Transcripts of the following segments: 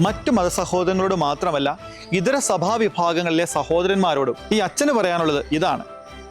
മറ്റു മതസഹോദരങ്ങളോട് മാത്രമല്ല ഇതര സഭാവിഭാഗങ്ങളിലെ സഹോദരന്മാരോടും ഈ അച്ഛന് പറയാനുള്ളത് ഇതാണ്.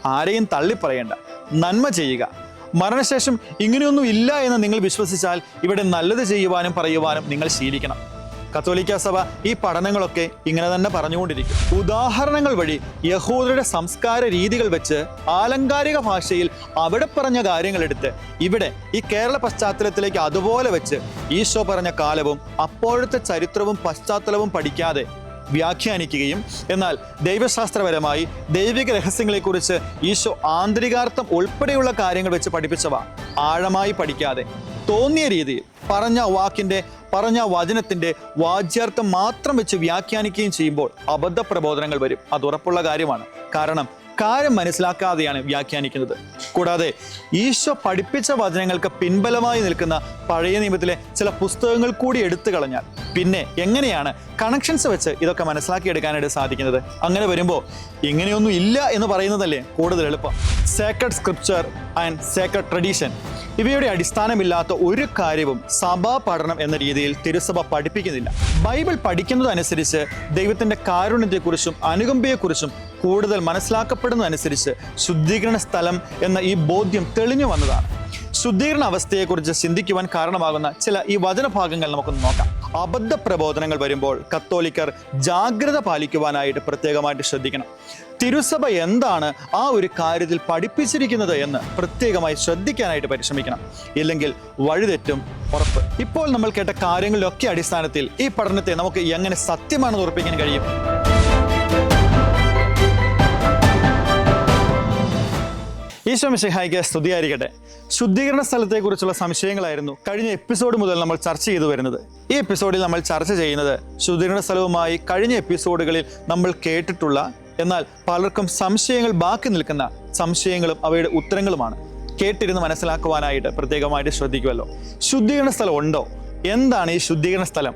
ആരെയും തള്ളിപ്പറയേണ്ട നന്മ ചെയ്യുക. മരണശേഷം ഇങ്ങനെയൊന്നും ഇല്ല എന്ന് നിങ്ങൾ വിശ്വസിച്ചാൽ ഇവിടെ നല്ലത് ചെയ്യുവാനും പറയുവാനും നിങ്ങൾ ശീലിക്കണം. കത്തോലിക്ക സഭ ഈ പഠനങ്ങളൊക്കെ ഇങ്ങനെ തന്നെ പറഞ്ഞുകൊണ്ടിരിക്കും. ഉദാഹരണങ്ങൾ വഴി യഹൂദരുടെ സംസ്കാര രീതികൾ വെച്ച് ആലങ്കാരിക ഭാഷയിൽ അവിടെ പറഞ്ഞ കാര്യങ്ങൾ എടുത്ത് ഇവിടെ ഈ കേരള പശ്ചാത്തലത്തിലേക്ക് അതുപോലെ വെച്ച് ഈശോ പറഞ്ഞ കാലവും അപ്പോഴത്തെ ചരിത്രവും പശ്ചാത്തലവും പഠിക്കാതെ വ്യാഖ്യാനിക്കുകയും എന്നാൽ ദൈവശാസ്ത്രപരമായി ദൈവിക രഹസ്യങ്ങളെക്കുറിച്ച് ഈശോ ആന്തരികാർത്ഥം ഉൾപ്പെടെയുള്ള കാര്യങ്ങൾ വെച്ച് പഠിപ്പിച്ചവ ആഴമായി പഠിക്കാതെ തോന്നിയ രീതിയിൽ പറഞ്ഞ വാക്കിന്റെ പറഞ്ഞ വചനത്തിന്റെ വാച്യാർത്ഥം മാത്രം വെച്ച് വ്യാഖ്യാനിക്കുകയും ചെയ്യുമ്പോൾ അബദ്ധ പ്രബോധനങ്ങൾ വരും. അത് ഉറപ്പുള്ള കാര്യമാണ്. കാരണം കാര്യം മനസ്സിലാക്കാതെയാണ് വ്യാഖ്യാനിക്കുന്നത്. കൂടാതെ ഈശോ പഠിപ്പിച്ച വചനങ്ങൾക്ക് പിൻബലമായി നിൽക്കുന്ന പഴയ നിയമത്തിലെ ചില പുസ്തകങ്ങൾ കൂടി എടുത്തു കളഞ്ഞാൽ പിന്നെ എങ്ങനെയാണ് കണക്ഷൻസ് വെച്ച് ഇതൊക്കെ മനസ്സിലാക്കിയെടുക്കാനായിട്ട് സാധിക്കുന്നത്? അങ്ങനെ വരുമ്പോൾ ഇങ്ങനെയൊന്നും ഇല്ല എന്ന് പറയുന്നതല്ലേ കൂടുതൽ എളുപ്പം. Sacred scripture and sacred tradition ഇവയുടെ അടിസ്ഥാനമില്ലാത്ത ഒരു കാര്യവും സഭാ പഠനം എന്ന രീതിയിൽ തിരുസഭ പഠിപ്പിക്കുന്നില്ല. ബൈബിൾ പഠിക്കുന്നതനുസരിച്ച് ദൈവത്തിന്റെ കാരുണ്യത്തെക്കുറിച്ചും അനുകമ്പയെക്കുറിച്ചും കൂടുതൽ മനസ്സിലാക്കപ്പെടുന്നതനുസരിച്ച് ശുദ്ധീകരണ സ്ഥലം എന്ന ഈ ബോധ്യം തെളിഞ്ഞു വന്നതാണ്. ശുദ്ധീകരണ അവസ്ഥയെക്കുറിച്ച് ചിന്തിക്കുവാൻ കാരണമാകുന്ന ചില ഈ വചനഭാഗങ്ങൾ നമുക്കൊന്ന് നോക്കാം. അബദ്ധ പ്രബോധനങ്ങൾ വരുമ്പോൾ കത്തോലിക്കർ ജാഗ്രത പാലിക്കുവാനായിട്ട് പ്രത്യേകമായിട്ട് ശ്രദ്ധിക്കണം. തിരുസഭ എന്താണ് ആ ഒരു കാര്യത്തിൽ പഠിപ്പിച്ചിരിക്കുന്നത് എന്ന് പ്രത്യേകമായി ശ്രദ്ധിക്കാനായിട്ട് പരിശ്രമിക്കണം. ഇല്ലെങ്കിൽ വഴിതെറ്റും ഉറപ്പ്. ഇപ്പോൾ നമ്മൾ കേട്ട കാര്യങ്ങളിലൊക്കെ അടിസ്ഥാനത്തിൽ ഈ പഠനത്തെ നമുക്ക് എങ്ങനെ സത്യമാണെന്ന് ഉറപ്പിക്കാൻ കഴിയും? ഈശോ മിശിഹായിക്ക് സ്തുതിയായിരിക്കട്ടെ ശുദ്ധീകരണ സ്ഥലത്തെക്കുറിച്ചുള്ള സംശയങ്ങളായിരുന്നു കഴിഞ്ഞ എപ്പിസോഡ് മുതൽ നമ്മൾ ചർച്ച ചെയ്തു വരുന്നത്. ഈ എപ്പിസോഡിൽ നമ്മൾ ചർച്ച ചെയ്യുന്നത് ശുദ്ധീകരണ സ്ഥലവുമായി കഴിഞ്ഞ എപ്പിസോഡുകളിൽ നമ്മൾ കേട്ടിട്ടുള്ള എന്നാൽ പലർക്കും സംശയങ്ങൾ ബാക്കി നിൽക്കുന്ന സംശയങ്ങളും അവയുടെ ഉത്തരങ്ങളുമാണ്. കേട്ടിരുന്ന് മനസ്സിലാക്കുവാനായിട്ട് പ്രത്യേകമായിട്ട് ശ്രദ്ധിക്കുമല്ലോ. ശുദ്ധീകരണ സ്ഥലം ഉണ്ടോ? എന്താണ് ഈ ശുദ്ധീകരണ സ്ഥലം?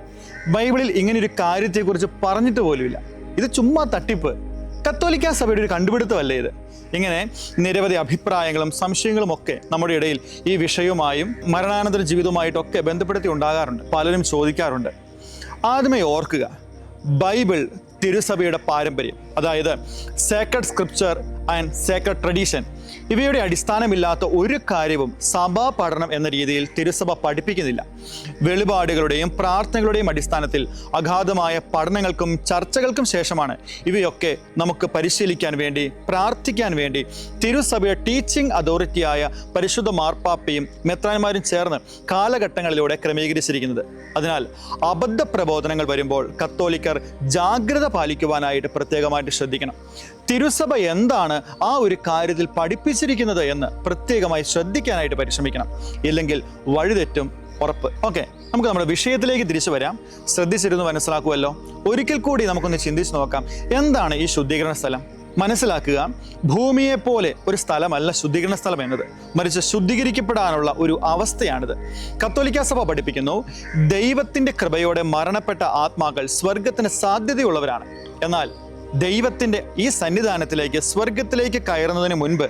ബൈബിളിൽ ഇങ്ങനെ ഒരു കാര്യത്തെക്കുറിച്ച് പറഞ്ഞിട്ട് പോലുമില്ല. ഇത് ചുമ്മാ തട്ടിപ്പ്. കത്തോലിക്ക സഭയുടെ ഒരു കണ്ടുപിടുത്തമല്ലേ ഇത്? ഇങ്ങനെ നിരവധി അഭിപ്രായങ്ങളും സംശയങ്ങളും ഒക്കെ നമ്മുടെ ഇടയിൽ ഈ വിഷയവുമായും മരണാനന്തര ജീവിതവുമായിട്ടൊക്കെ ബന്ധപ്പെടുത്തി ഉണ്ടാകാറുണ്ട്. പലരും ചോദിക്കാറുണ്ട്. ആദ്യമേ ഓർക്കുക ബൈബിൾ തിരുസഭയുടെ പാരമ്പര്യം അതായത് sacred scripture and sacred tradition ഇവയുടെ അടിസ്ഥാനമില്ലാത്ത ഒരു കാര്യവും സഭാ പഠനം എന്ന രീതിയിൽ തിരുസഭ പഠിപ്പിക്കുന്നില്ല. വെളിപാടുകളുടെയും പ്രാർത്ഥനകളുടെയും അടിസ്ഥാനത്തിൽ അഗാധമായ പഠനങ്ങൾക്കും ചർച്ചകൾക്കും ശേഷമാണ് ഇവയൊക്കെ നമുക്ക് പരിശീലിക്കാൻ വേണ്ടി പ്രാർത്ഥിക്കാൻ വേണ്ടി തിരുസഭയുടെ ടീച്ചിങ് അതോറിറ്റിയായ പരിശുദ്ധ മാർപ്പാപ്പയും മെത്രാന്മാരും ചേർന്ന് കാലഘട്ടങ്ങളിലൂടെ ക്രമീകരിച്ചിരിക്കുന്നത്. അതിനാൽ അബദ്ധ പ്രബോധനങ്ങൾ വരുമ്പോൾ കത്തോലിക്കർ ജാഗ്രത പാലിക്കുവാനായിട്ട് പ്രത്യേകമായിട്ട് ശ്രദ്ധിക്കണം. തിരുസഭ എന്താണ് ആ ഒരു കാര്യത്തിൽ പഠിപ്പിച്ചിരിക്കുന്നത് എന്ന് പ്രത്യേകമായി ശ്രദ്ധിക്കാനായിട്ട് പരിശ്രമിക്കണം. ഇല്ലെങ്കിൽ വഴിതെറ്റും ഉറപ്പ്. ഓക്കെ നമുക്ക് നമ്മുടെ വിഷയത്തിലേക്ക് തിരിച്ചു വരാം. ശ്രദ്ധിച്ചിരുന്നു മനസ്സിലാക്കുമല്ലോ ഒരിക്കൽ കൂടി നമുക്കൊന്ന് ചിന്തിച്ച് നോക്കാം. എന്താണ് ഈ ശുദ്ധീകരണ സ്ഥലം? മനസ്സിലാക്കുക ഭൂമിയെ പോലെ ഒരു സ്ഥലമല്ല ശുദ്ധീകരണ സ്ഥലം എന്നത്. മറിച്ച് ശുദ്ധീകരിക്കപ്പെടാനുള്ള ഒരു അവസ്ഥയാണിത്. കത്തോലിക്ക സഭ പഠിപ്പിക്കുന്നു ദൈവത്തിന്റെ കൃപയോടെ മരണപ്പെട്ട ആത്മാക്കൾ സ്വർഗത്തിന് സാധ്യതയുള്ളവരാണ്. എന്നാൽ ദൈവത്തിന്റെ ഈ സന്നിധാനത്തിലേക്ക് സ്വർഗത്തിലേക്ക് കയറുന്നതിന് മുൻപ്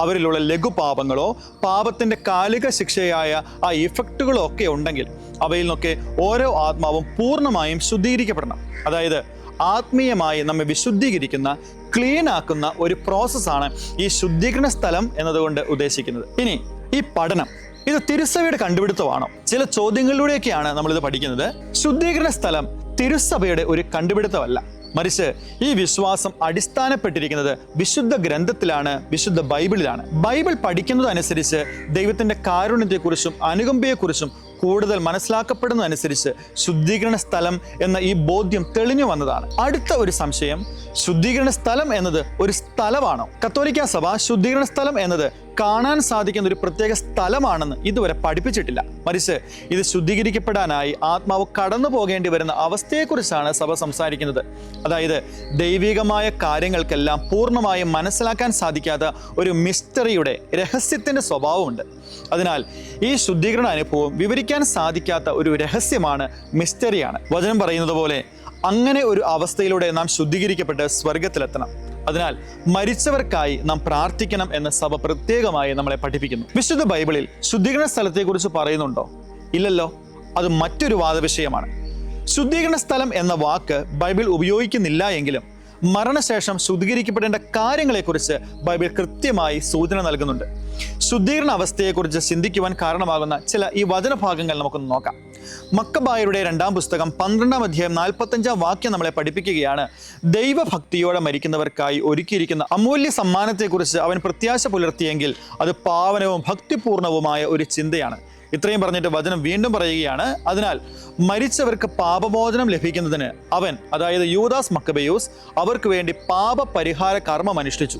അവരിലുള്ള ലഘുപാപങ്ങളോ പാപത്തിന്റെ കാലിക ശിക്ഷയായ ആ ഇഫക്റ്റുകളോ ഒക്കെ ഉണ്ടെങ്കിൽ അവയിൽ നിന്നൊക്കെ ഓരോ ആത്മാവും പൂർണമായും ശുദ്ധീകരിക്കപ്പെടണം. അതായത് ആത്മീയമായി നമ്മെ വിശുദ്ധീകരിക്കുന്ന ക്ലീൻ ആക്കുന്ന ഒരു പ്രോസസ്സാണ് ഈ ശുദ്ധീകരണ സ്ഥലം എന്നതുകൊണ്ട് ഉദ്ദേശിക്കുന്നത്. ഇനി ഈ പഠനം ഇത് തിരുസഭയുടെ കണ്ടുപിടുത്തമാണോ? ചില ചോദ്യങ്ങളിലൂടെയൊക്കെയാണ് നമ്മളിത് പഠിക്കുന്നത്. ശുദ്ധീകരണ സ്ഥലം തിരുസഭയുടെ ഒരു കണ്ടുപിടുത്തമല്ല. മറിച്ച് ഈ വിശ്വാസം അടിസ്ഥാനപ്പെട്ടിരിക്കുന്നത് വിശുദ്ധ ഗ്രന്ഥത്തിലാണ് വിശുദ്ധ ബൈബിളിലാണ്. ബൈബിൾ പഠിക്കുന്നതനുസരിച്ച് ദൈവത്തിന്റെ കാരുണ്യത്തെക്കുറിച്ചും അനുകമ്പയെക്കുറിച്ചും കൂടുതൽ മനസ്സിലാക്കപ്പെടുന്നതനുസരിച്ച് ശുദ്ധീകരണ സ്ഥലം എന്ന ഈ ബോധ്യം തെളിഞ്ഞു വന്നതാണ്. അടുത്ത ഒരു സംശയം ശുദ്ധീകരണ സ്ഥലം എന്നത് ഒരു സ്ഥലമാണോ? കത്തോലിക്ക സഭ ശുദ്ധീകരണ സ്ഥലം എന്നത് കാണാൻ സാധിക്കുന്ന ഒരു പ്രത്യേക സ്ഥലമാണെന്ന് ഇതുവരെ പഠിപ്പിച്ചിട്ടില്ല. മറിച്ച് ഇത് ശുദ്ധീകരിക്കപ്പെടാനായി ആത്മാവ് കടന്നു പോകേണ്ടി വരുന്ന അവസ്ഥയെക്കുറിച്ചാണ് സഭ സംസാരിക്കുന്നത്. അതായത് ദൈവികമായ കാര്യങ്ങൾക്കെല്ലാം പൂർണമായും മനസ്സിലാക്കാൻ സാധിക്കാത്ത ഒരു മിസ്റ്ററിയുടെ രഹസ്യത്തിന്റെ സ്വഭാവമുണ്ട്. അതിനാൽ ഈ ശുദ്ധീകരണ അനുഭവം വിവരിക്കാൻ സാധിക്കാത്ത ഒരു രഹസ്യമാണ് മിസ്റ്ററിയാണ് വചനം പറയുന്നത് പോലെ അങ്ങനെ ഒരു അവസ്ഥയിലൂടെ നാം ശുദ്ധീകരിക്കപ്പെട്ട് സ്വർഗത്തിലെത്തണം അതിനാൽ മരിച്ചവർക്കായി നാം പ്രാർത്ഥിക്കണം എന്ന സഭ പ്രത്യേകമായി നമ്മളെ പഠിപ്പിക്കുന്നു. വിശുദ്ധ ബൈബിളിൽ ശുദ്ധീകരണ സ്ഥലത്തെക്കുറിച്ച് പറയുന്നുണ്ടോ? ഇല്ലല്ലോ. അത് മറ്റൊരു വാദവിഷയമാണ്. ശുദ്ധീകരണ സ്ഥലം എന്ന വാക്ക് ബൈബിൾ ഉപയോഗിക്കുന്നില്ല എങ്കിലും മരണശേഷം ശുദ്ധീകരിക്കപ്പെടേണ്ട കാര്യങ്ങളെക്കുറിച്ച് ബൈബിൾ കൃത്യമായി സൂചന നൽകുന്നുണ്ട്. ശുദ്ധീകരണ അവസ്ഥയെക്കുറിച്ച് ചിന്തിക്കുവാൻ കാരണമാകുന്ന ചില ഈ വചനഭാഗങ്ങൾ നമുക്കൊന്ന് നോക്കാം. മക്കബായരുടെ രണ്ടാം പുസ്തകം പന്ത്രണ്ടാം അധ്യായം നാൽപ്പത്തഞ്ചാം വാക്യം നമ്മളെ പഠിപ്പിക്കുകയാണ്. ദൈവഭക്തിയോടെ മരിക്കുന്നവർക്കായി ഒരുക്കിയിരിക്കുന്ന അമൂല്യ സമ്മാനത്തെക്കുറിച്ച് അവൻ പ്രത്യാശ പുലർത്തിയെങ്കിൽ അത് പാവനവും ഭക്തിപൂർണവുമായ ഒരു ചിന്തയാണ്. ഇത്രയും പറഞ്ഞിട്ട് വചനം വീണ്ടും പറയുകയാണ്. അതിനാൽ മരിച്ചവർക്ക് പാപമോചനം ലഭിക്കുന്നതിന് അവൻ അതായത് യൂദാസ് മക്കബയൂസ് അവർക്ക് വേണ്ടി പാപ പരിഹാര കർമ്മം അനുഷ്ഠിച്ചു.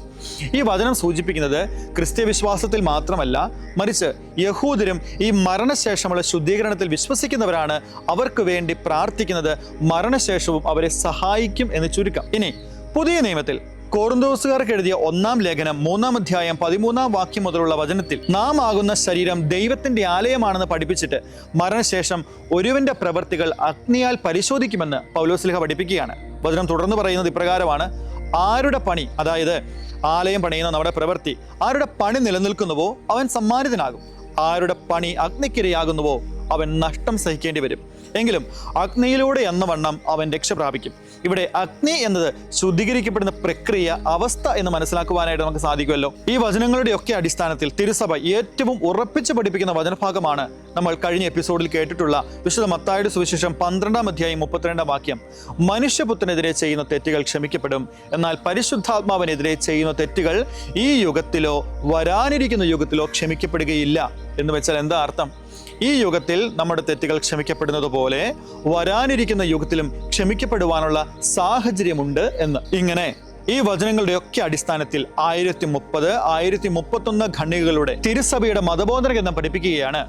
ഈ വചനം സൂചിപ്പിക്കുന്നത് ക്രിസ്ത്യ വിശ്വാസത്തിൽ മാത്രമല്ല മറിച്ച് യഹൂദരും ഈ മരണശേഷമുള്ള ശുദ്ധീകരണത്തിൽ വിശ്വസിക്കുന്നവരാണ് അവർക്ക് വേണ്ടി പ്രാർത്ഥിക്കുന്നത് മരണശേഷവും അവരെ സഹായിക്കും എന്ന് ചുരുക്കം. ഇനി പുതിയ നിയമത്തിൽ കോറിന്തോസുകാർക്ക് എഴുതിയ ഒന്നാം ലേഖനം മൂന്നാം അധ്യായം പതിമൂന്നാം വാക്യം മുതലുള്ള വചനത്തിൽ നാം ആകുന്ന ശരീരം ദൈവത്തിന്റെ ആലയമാണെന്ന് പഠിപ്പിച്ചിട്ട് മരണശേഷം ഒരുവന്റെ പ്രവൃത്തികൾ അഗ്നിയാൽ പരിശോധിക്കുമെന്ന് പൗലോസ്ലിഹ പഠിപ്പിക്കുകയാണ്. വചനം തുടർന്ന് പറയുന്നത് ഇപ്രകാരമാണ്. ആരുടെ പണി അതായത് ആലയം പണിയുന്ന നമ്മുടെ പ്രവൃത്തി ആരുടെ പണി നിലനിൽക്കുന്നുവോ അവൻ സമ്മാനിതനാകും. ആരുടെ പണി അഗ്നിക്കിരയാകുന്നുവോ അവൻ നഷ്ടം സഹിക്കേണ്ടി വരും. എങ്കിലും അഗ്നിയിലൂടെ എന്ന വണ്ണം അവൻ രക്ഷ പ്രാപിക്കും. ഇവിടെ അഗ്നി എന്നത് ശുദ്ധീകരിക്കപ്പെടുന്ന പ്രക്രിയ അവസ്ഥ എന്ന് മനസ്സിലാക്കുവാനായിട്ട് നമുക്ക് സാധിക്കുമല്ലോ. ഈ വചനങ്ങളുടെ ഒക്കെ അടിസ്ഥാനത്തിൽ തിരുസഭ ഏറ്റവും ഉറപ്പിച്ച് പഠിപ്പിക്കുന്ന വചനഭാഗമാണ് നമ്മൾ കഴിഞ്ഞ എപ്പിസോഡിൽ കേട്ടിട്ടുള്ള വിശുദ്ധ മത്തായുടെ സുവിശേഷം പന്ത്രണ്ടാം അധ്യായം മുപ്പത്തിരണ്ടാം വാക്യം. മനുഷ്യപുത്രനെതിരെ ചെയ്യുന്ന തെറ്റുകൾ ക്ഷമിക്കപ്പെടും. എന്നാൽ പരിശുദ്ധാത്മാവിനെതിരെ ചെയ്യുന്ന തെറ്റുകൾ ഈ യുഗത്തിലോ വരാനിരിക്കുന്ന യുഗത്തിലോ ക്ഷമിക്കപ്പെടുകയില്ല. എന്ന് വെച്ചാൽ എന്താ അർത്ഥം? ഈ യുഗത്തിൽ നമ്മുടെ തെറ്റുകൾ ക്ഷമിക്കപ്പെടുന്നത് പോലെ വരാനിരിക്കുന്ന യുഗത്തിലും ക്ഷമിക്കപ്പെടുവാനുള്ള സാഹചര്യമുണ്ട് എന്ന്. ഇങ്ങനെ ഈ വചനങ്ങളുടെ ഒക്കെ അടിസ്ഥാനത്തിൽ ആയിരത്തി മുപ്പത് ആയിരത്തി മുപ്പത്തൊന്ന് ഖണ്ഡികകളുടെ തിരുസഭയുടെ മതബോധന ഗ്രന്ഥം പഠിപ്പിക്കുകയാണ്.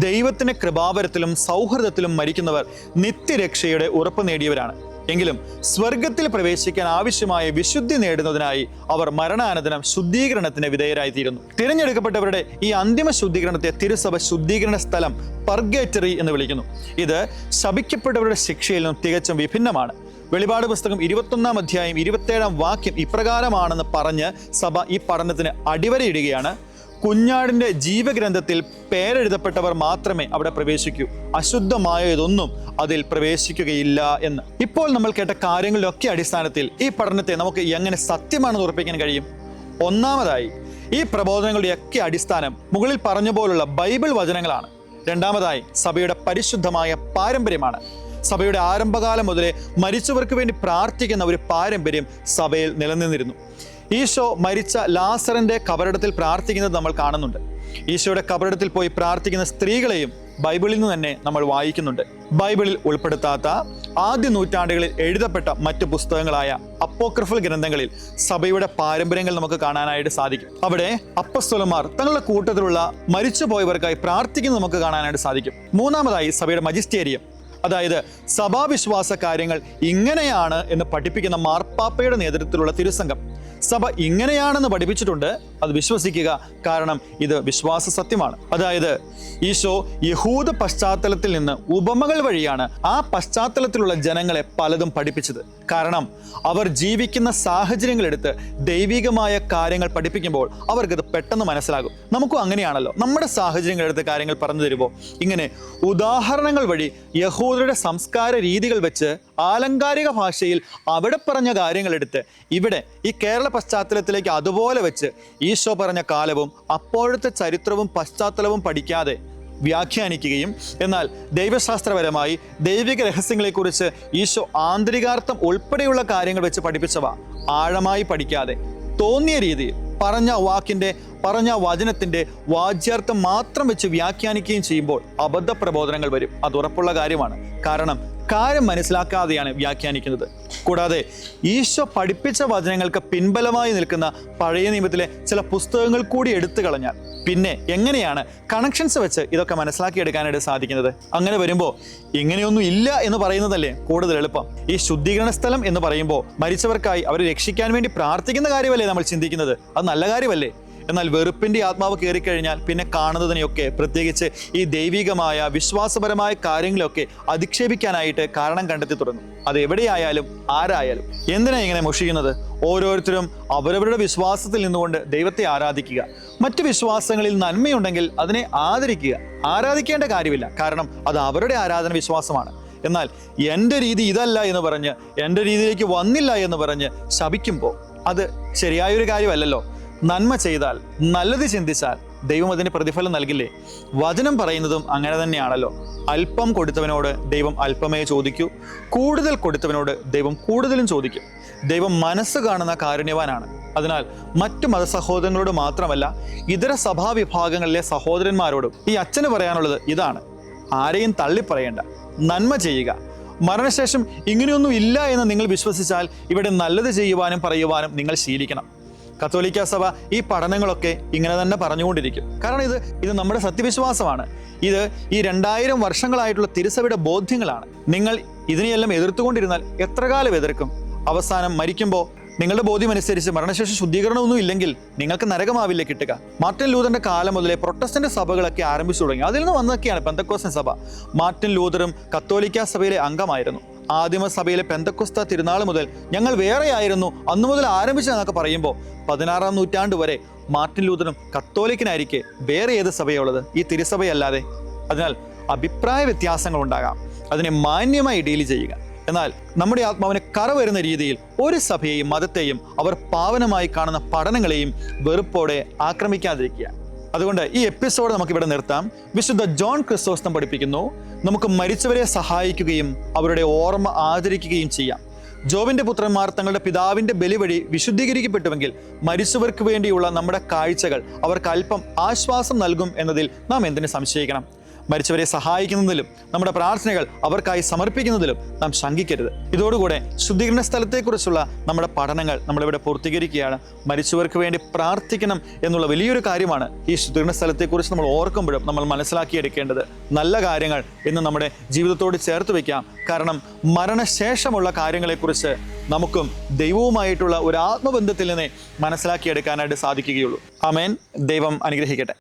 ദൈവത്തിന്റെ കൃപാവരത്തിലും സൗഹൃദത്തിലും മരിക്കുന്നവർ നിത്യരക്ഷയുടെ ഉറപ്പ് നേടിയവരാണ്. എങ്കിലും സ്വർഗത്തിൽ പ്രവേശിക്കാൻ ആവശ്യമായ വിശുദ്ധി നേടുന്നതിനായി അവർ മരണാനന്തരം ശുദ്ധീകരണത്തിന് വിധേയരായിത്തീരുന്നു. തിരഞ്ഞെടുക്കപ്പെട്ടവരുടെ ഈ അന്തിമ ശുദ്ധീകരണത്തെ തിരുസഭ ശുദ്ധീകരണ സ്ഥലം പർഗേറ്ററി എന്ന് വിളിക്കുന്നു. ഇത് ശപിക്കപ്പെട്ടവരുടെ ശിക്ഷയിൽ നിന്നും തികച്ചും വിഭിന്നമാണ്. വെളിപാട് പുസ്തകം ഇരുപത്തൊന്നാം അധ്യായം ഇരുപത്തേഴാം വാക്യം ഇപ്രകാരമാണെന്ന് പറഞ്ഞ് സഭ ഈ പഠനത്തിന് അടിവരയിടുകയാണ്. കുഞ്ഞാടിന്റെ ജീവഗ്രന്ഥത്തിൽ പേരെഴുതപ്പെട്ടവർ മാത്രമേ അവിടെ പ്രവേശിക്കൂ. അശുദ്ധമായതൊന്നും അതിൽ പ്രവേശിക്കുകയില്ല എന്ന്. ഇപ്പോൾ നമ്മൾ കേട്ട കാര്യങ്ങളിലൊക്കെ അടിസ്ഥാനത്തിൽ ഈ പഠനത്തെ നമുക്ക് എങ്ങനെ സത്യമാണെന്ന് ഉറപ്പിക്കാൻ കഴിയും? ഒന്നാമതായി ഈ പ്രബോധനങ്ങളുടെയൊക്കെ അടിസ്ഥാനം മുകളിൽ പറഞ്ഞ പോലുള്ള ബൈബിൾ വചനങ്ങളാണ്. രണ്ടാമതായി സഭയുടെ പരിശുദ്ധമായ പാരമ്പര്യമാണ്. സഭയുടെ ആരംഭകാലം മുതലേ മരിച്ചവർക്ക് വേണ്ടി പ്രാർത്ഥിക്കുന്ന ഒരു പാരമ്പര്യം സഭയിൽ നിലനിന്നിരുന്നു. ഈശോ മരിച്ച ലാസറിന്റെ കബറിടത്തിൽ പ്രാർത്ഥിക്കുന്നത് നമ്മൾ കാണുന്നുണ്ട്. ഈശോയുടെ കബറിടത്തിൽ പോയി പ്രാർത്ഥിക്കുന്ന സ്ത്രീകളെയും ബൈബിളിൽ നിന്ന് തന്നെ നമ്മൾ വായിക്കുന്നുണ്ട്. ബൈബിളിൽ ഉൾപ്പെടുത്താത്ത ആദ്യ നൂറ്റാണ്ടുകളിൽ എഴുതപ്പെട്ട മറ്റു പുസ്തകങ്ങളായ അപ്പോക്രഫൽ ഗ്രന്ഥങ്ങളിൽ സഭയുടെ പാരമ്പര്യങ്ങൾ നമുക്ക് കാണാനായിട്ട് സാധിക്കും. അവിടെ അപ്പസ്തോലന്മാർ തങ്ങളുടെ കൂട്ടത്തിലുള്ള മരിച്ചുപോയവർക്കായി പ്രാർത്ഥിക്കുന്നത് നമുക്ക് കാണാനായിട്ട് സാധിക്കും. മൂന്നാമതായി സഭയുടെ മജിസ്റ്റേരിയം അതായത് സഭാവിശ്വാസ കാര്യങ്ങൾ ഇങ്ങനെയാണ് എന്ന് പഠിപ്പിക്കുന്ന മാർപ്പാപ്പയുടെ നേതൃത്വത്തിലുള്ള തിരുസംഘം. സഭ ഇങ്ങനെയാണെന്ന് പഠിപ്പിച്ചിട്ടുണ്ട്. അത് വിശ്വസിക്കുക കാരണം ഇത് വിശ്വാസ സത്യമാണ്. അതായത് ഈശോ യഹൂദ പശ്ചാത്തലത്തിൽ നിന്ന് ഉപമകൾ വഴിയാണ് ആ പശ്ചാത്തലത്തിലുള്ള ജനങ്ങളെ പലതും പഠിപ്പിച്ചത്. കാരണം അവർ ജീവിക്കുന്ന സാഹചര്യങ്ങളെടുത്ത് ദൈവികമായ കാര്യങ്ങൾ പഠിപ്പിക്കുമ്പോൾ അവർക്കത് പെട്ടെന്ന് മനസ്സിലാകും. നമുക്കും അങ്ങനെയാണല്ലോ. നമ്മുടെ സാഹചര്യങ്ങളെടുത്ത് കാര്യങ്ങൾ പറഞ്ഞു തരുമ്പോൾ ഇങ്ങനെ ഉദാഹരണങ്ങൾ വഴി യഹൂദരുടെ സംസ്കാര രീതികൾ വെച്ച് ആലങ്കാരിക ഭാഷയിൽ അവിടെ പറഞ്ഞ കാര്യങ്ങളെടുത്ത് ഇവിടെ ഈ കേരള പശ്ചാത്തലത്തിലേക്ക് അതുപോലെ വെച്ച് ഈശോ പറഞ്ഞ കാലവും അപ്പോഴത്തെ ചരിത്രവും പശ്ചാത്തലവും പഠിക്കാതെ വ്യാഖ്യാനിക്കുകയും എന്നാൽ ദൈവശാസ്ത്രപരമായി ദൈവിക രഹസ്യങ്ങളെക്കുറിച്ച് ഈശോ ആന്തരികാർത്ഥം ഉൾപ്പെടെയുള്ള കാര്യങ്ങൾ വെച്ച് പഠിപ്പിച്ചവ ആഴമായി പഠിക്കാതെ തോന്നിയ രീതിയിൽ പറഞ്ഞ വാക്കിന്റെ പറഞ്ഞ വചനത്തിന്റെ വാച്യാർത്ഥം മാത്രം വെച്ച് വ്യാഖ്യാനിക്കുകയും ചെയ്യുമ്പോൾ അബദ്ധ പ്രബോധനങ്ങൾ വരും. അത് ഉറപ്പുള്ള കാര്യമാണ്. കാരണം കാര്യം മനസ്സിലാക്കാതെയാണ് വ്യാഖ്യാനിക്കുന്നത്. കൂടാതെ ഈശോ പഠിപ്പിച്ച വചനങ്ങൾക്ക് പിൻബലമായി നിൽക്കുന്ന പഴയ നിയമത്തിലെ ചില പുസ്തകങ്ങൾ കൂടി എടുത്തു കളഞ്ഞാൽ പിന്നെ എങ്ങനെയാണ് കണക്ഷൻസ് വെച്ച് ഇതൊക്കെ മനസ്സിലാക്കിയെടുക്കാനായിട്ട് സാധിക്കുന്നത്? അങ്ങനെ വരുമ്പോൾ ഇങ്ങനെയൊന്നും ഇല്ല എന്ന് പറയുന്നതല്ലേ കൂടുതൽ എളുപ്പം. ഈ ശുദ്ധീകരണ സ്ഥലം എന്ന് പറയുമ്പോൾ മരിച്ചവർക്കായി അവരെ രക്ഷിക്കാൻ വേണ്ടി പ്രാർത്ഥിക്കുന്ന കാര്യമല്ലേ നമ്മൾ ചിന്തിക്കുന്നത്? അത് നല്ല കാര്യമല്ലേ? എന്നാൽ വെറുപ്പിന്റെ ആത്മാവ് കയറിക്കഴിഞ്ഞാൽ പിന്നെ കാണുന്നതിനെയൊക്കെ പ്രത്യേകിച്ച് ഈ ദൈവികമായ വിശ്വാസപരമായ കാര്യങ്ങളൊക്കെ അധിക്ഷേപിക്കാനായിട്ട് കാരണം കണ്ടെത്തി തുടങ്ങും. അത് എവിടെയായാലും ആരായാലും. എന്തിനാ ഇങ്ങനെ മുഷിക്കുന്നത് ഓരോരുത്തരും അവരവരുടെ വിശ്വാസത്തിൽ നിന്നുകൊണ്ട് ദൈവത്തെ ആരാധിക്കുക. മറ്റു വിശ്വാസങ്ങളിൽ നന്മയുണ്ടെങ്കിൽ അതിനെ ആദരിക്കുക. ആരാധിക്കേണ്ട കാര്യമില്ല. കാരണം അത് അവരുടെ ആരാധന വിശ്വാസമാണ്. എന്നാൽ എന്റെ രീതി ഇതല്ല എന്ന് പറഞ്ഞ് എന്റെ രീതിയിലേക്ക് വന്നില്ല എന്ന് പറഞ്ഞ് ശപിക്കുമ്പോൾ അത് ശരിയായൊരു കാര്യമല്ലല്ലോ. നന്മ ചെയ്താൽ നല്ലത് ചിന്തിച്ചാൽ ദൈവം അതിന് പ്രതിഫലം നൽകില്ലേ? വചനം പറയുന്നതും അങ്ങനെ തന്നെയാണല്ലോ. അല്പം കൊടുത്തവനോട് ദൈവം അല്പമേ ചോദിക്കൂ. കൂടുതൽ കൊടുത്തവനോട് ദൈവം കൂടുതലും ചോദിക്കും. ദൈവം മനസ്സ് കാണുന്ന കാരുണ്യവാനാണ്. അതിനാൽ മറ്റു മതസഹോദരങ്ങളോട് മാത്രമല്ല ഇതര സഭാവിഭാഗങ്ങളിലെ സഹോദരന്മാരോടും ഈ അച്ഛന് പറയാനുള്ളത് ഇതാണ്. ആരെയും തള്ളിപ്പറയേണ്ട നന്മ ചെയ്യുക. മരണശേഷം ഇങ്ങനെയൊന്നും ഇല്ല എന്ന് നിങ്ങൾ വിശ്വസിച്ചാൽ ഇവിടെ നല്ലത് ചെയ്യുവാനും പറയുവാനും നിങ്ങൾ ശീലിക്കണം. കത്തോലിക്ക സഭ ഈ പഠനങ്ങളൊക്കെ ഇങ്ങനെ തന്നെ പറഞ്ഞുകൊണ്ടിരിക്കും. കാരണം ഇത് ഇത് നമ്മുടെ സത്യവിശ്വാസമാണ്. ഇത് ഈ രണ്ടായിരം വർഷങ്ങളായിട്ടുള്ള തിരുസഭയുടെ ബോധ്യങ്ങളാണ്. നിങ്ങൾ ഇതിനെയെല്ലാം എതിർത്തുകൊണ്ടിരുന്നാൽ എത്ര കാലം എതിർക്കും? അവസാനം മരിക്കുമ്പോൾ നിങ്ങളുടെ ബോധ്യം അനുസരിച്ച് മരണശേഷം ശുദ്ധീകരണമൊന്നും ഇല്ലെങ്കിൽ നിങ്ങൾക്ക് നരകമാവില്ല കിട്ടുക. മാർട്ടിൻ ലൂതറിന്റെ കാലം മുതലേ പ്രൊട്ടസ്റ്റന്റ് സഭകളൊക്കെ ആരംഭിച്ചു തുടങ്ങി. അതിൽ നിന്ന് വന്നതൊക്കെയാണ് പെന്തക്കോസ്റ്റൻ സഭ. മാർട്ടിൻ ലൂതറും കത്തോലിക്ക സഭയിലെ അംഗമായിരുന്നു. ആദിമ പെന്തക്കുസ്ത തിരുനാൾ മുതൽ ഞങ്ങൾ വേറെയായിരുന്നു. അന്നു മുതൽ ആരംഭിച്ചതെന്നൊക്കെ പറയുമ്പോൾ പതിനാറാം നൂറ്റാണ്ട് വരെ മാർട്ടിൻ ലൂതനും കത്തോലിക്കനായിരിക്കെ വേറെ ഏത് സഭയുള്ളത്? ഈ തിരുസഭയല്ലാതെ. അതിനാൽ അഭിപ്രായ വ്യത്യാസങ്ങൾ ഉണ്ടാകാം അതിനെ മാന്യമായി ഡീൽ ചെയ്യുക. എന്നാൽ നമ്മുടെ ആത്മാവിന് കറ വരുന്ന രീതിയിൽ ഒരു സഭയെയും മതത്തെയും അവർ പാവനമായി കാണുന്ന പഠനങ്ങളെയും വെറുപ്പോടെ ആക്രമിക്കാതിരിക്കുക. അതുകൊണ്ട് ഈ എപ്പിസോഡ് നമുക്ക് ഇവിടെ നിർത്താം. വിശുദ്ധ ജോൺ ക്രിസ്തോസ്തം പഠിപ്പിക്കുന്നു. നമുക്ക് മരിച്ചവരെ സഹായിക്കുകയും അവരുടെ ഓർമ്മ ആദരിക്കുകയും ചെയ്യാം. ജോബിന്റെ പുത്രന്മാർ തങ്ങളുടെ പിതാവിന്റെ ബലി വഴി വിശുദ്ധീകരിക്കപ്പെട്ടുവെങ്കിൽ മരിച്ചവർക്ക് വേണ്ടിയുള്ള നമ്മുടെ കാഴ്ചകൾ അവർക്ക് അല്പം ആശ്വാസം നൽകും എന്നതിൽ നാം എന്തിനു സംശയിക്കണം? മരിച്ചവരെ സഹായിക്കുന്നതിലും നമ്മുടെ പ്രാർത്ഥനകൾ അവർക്കായി സമർപ്പിക്കുന്നതിലും നാം ശങ്കിക്കരുത്. ഇതോടുകൂടെ ശുദ്ധീകരണ സ്ഥലത്തെക്കുറിച്ചുള്ള നമ്മുടെ പഠനങ്ങൾ നമ്മളിവിടെ പൂർത്തീകരിക്കുകയാണ്. മരിച്ചവർക്ക് വേണ്ടി പ്രാർത്ഥിക്കണം എന്നുള്ള വലിയൊരു കാര്യമാണ് ഈ ശുദ്ധീകരണ സ്ഥലത്തെക്കുറിച്ച് നമ്മൾ ഓർക്കുമ്പോഴും നമ്മൾ മനസ്സിലാക്കിയെടുക്കേണ്ടത്. നല്ല കാര്യങ്ങൾ എന്ന് നമ്മുടെ ജീവിതത്തോട് ചേർത്ത് വയ്ക്കാം കാരണം മരണശേഷമുള്ള കാര്യങ്ങളെക്കുറിച്ച് നമുക്കും ദൈവവുമായിട്ടുള്ള ഒരു ആത്മബന്ധത്തിൽ നിന്നേ മനസ്സിലാക്കിയെടുക്കാനായിട്ട് സാധിക്കുകയുള്ളൂ. ആമേൻ. ദൈവം അനുഗ്രഹിക്കട്ടെ.